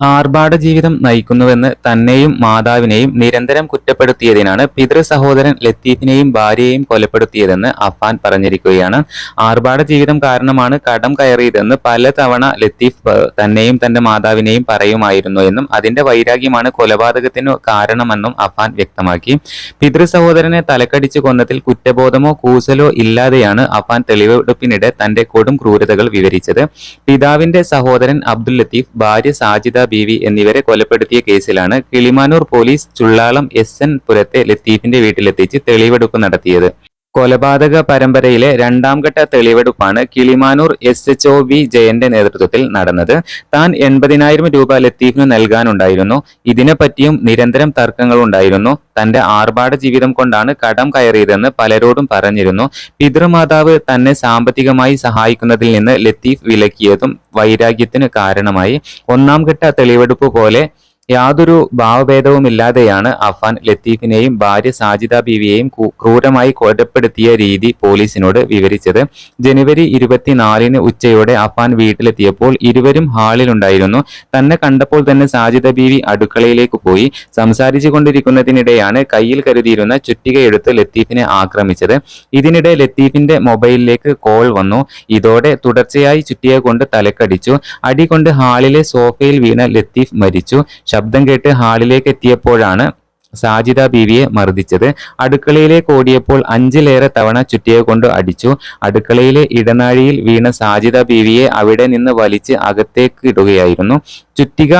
ആർഭാട ജീവിതം നയിക്കുന്നുവെന്ന് തന്നെയും മാതാവിനെയും നിരന്തരം കുറ്റപ്പെടുത്തിയതിനാണ് പിതൃ സഹോദരൻ ലത്തീഫിനെയും ഭാര്യയെയും കൊലപ്പെടുത്തിയതെന്ന് അഫാൻ പറഞ്ഞിരിക്കുകയാണ്. ആർഭാട ജീവിതം കാരണമാണ് കടം കയറിയതെന്ന് പലതവണ ലത്തീഫ് തന്നെയും തന്റെ മാതാവിനെയും പറയുമായിരുന്നു എന്നും അതിന്റെ വൈരാഗ്യമാണ് കൊലപാതകത്തിനു കാരണമെന്നും അഫാൻ വ്യക്തമാക്കി. പിതൃ സഹോദരനെ തലക്കടിച്ചു കൊന്നതിൽ കുറ്റബോധമോ കൂസലോ ഇല്ലാതെയാണ് അഫാൻ തെളിവെടുപ്പിനിടെ തന്റെ കൊടും ക്രൂരതകൾ വിവരിച്ചത്. പിതാവിന്റെ സഹോദരൻ അബ്ദുൽ ലത്തീഫ് ഭാര്യ സാജിദ ബീവി എന്നിവരെ കൊലപ്പെടുത്തിയ കേസിലാണ് Kilimanoor police Chullalam S N പുരത്തെ ലത്തീഫിന്റെ വീട്ടിലെത്തിച്ച് തെളിവെടുപ്പ് നടത്തിയത്. കൊലപാതക പരമ്പരയിലെ രണ്ടാം ഘട്ട തെളിവെടുപ്പാണ് Kilimanoor S H O V ജയന്റെ നേതൃത്വത്തിൽ നടന്നത്. താൻ എൺപതിനായിരം രൂപ ലത്തീഫിന് നൽകാനുണ്ടായിരുന്നു. ഇതിനെപ്പറ്റിയും നിരന്തരം തർക്കങ്ങളുണ്ടായിരുന്നു. തന്റെ ആർഭാട ജീവിതം കൊണ്ടാണ് കടം കയറിയതെന്ന് പലരോടും പറഞ്ഞിരുന്നു. പിതൃമാതാവ് തന്നെ സാമ്പത്തികമായി സഹായിക്കുന്നതിൽ നിന്ന് ലത്തീഫ് വിലക്കിയതും വൈരാഗ്യത്തിന് കാരണമായി. ഒന്നാം ഘട്ട തെളിവെടുപ്പ് പോലെ യാതൊരു ഭാവഭേദവുമില്ലാതെയാണ് അഫാൻ ലത്തീഫിനെയും ഭാര്യ സാജിദ ബീവിയെയും ക്രൂരമായി കൊലപ്പെടുത്തിയ രീതി പോലീസിനോട് വിവരിച്ചത്. ജനുവരി ഇരുപത്തിനാലിന് ഉച്ചയോടെ അഫാൻ വീട്ടിലെത്തിയപ്പോൾ ഇരുവരും ഹാളിലുണ്ടായിരുന്നു. തന്നെ കണ്ടപ്പോൾ തന്നെ സാജിദ ബീവി അടുക്കളയിലേക്ക് പോയി. സംസാരിച്ചു കൊണ്ടിരിക്കുന്നതിനിടെയാണ് കയ്യിൽ കരുതിയിരുന്ന ചുറ്റികയെടുത്ത് ലത്തീഫിനെ ആക്രമിച്ചത്. ഇതിനിടെ ലത്തീഫിന്റെ മൊബൈലിലേക്ക് കോൾ വന്നു. ഇതോടെ തുടർച്ചയായി ചുറ്റിക കൊണ്ട് തലക്കടിച്ചു. അടി കൊണ്ട് ഹാളിലെ സോഫയിൽ വീണ ലത്തീഫ് മരിച്ചു. ശബ്ദം കേട്ട് ഹാളിലേക്ക് എത്തിയപ്പോഴാണ് സാജിദ ബീവിയെ മർദ്ദിച്ചത്. അടുക്കളയിലേക്ക് ഓടിയപ്പോൾ അഞ്ചിലേറെ തവണ ചുറ്റിയെ കൊണ്ട് അടിച്ചു. അടുക്കളയിലെ ഇടനാഴിയിൽ വീണ സാജിദ ബീവിയെ അവിടെ നിന്ന് വലിച്ച് അകത്തേക്ക് ഇടുകയായിരുന്നു ചുറ്റിക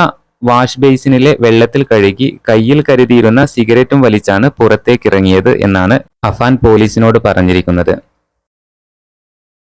വാഷ് ബേസിനിലെ വെള്ളത്തിൽ കഴുകി കയ്യിൽ കരുതിയിരുന്ന സിഗരറ്റും വലിച്ചാണ് പുറത്തേക്കിറങ്ങിയത് എന്നാണ് അഫാൻ പോലീസിനോട് പറഞ്ഞിരിക്കുന്നത്.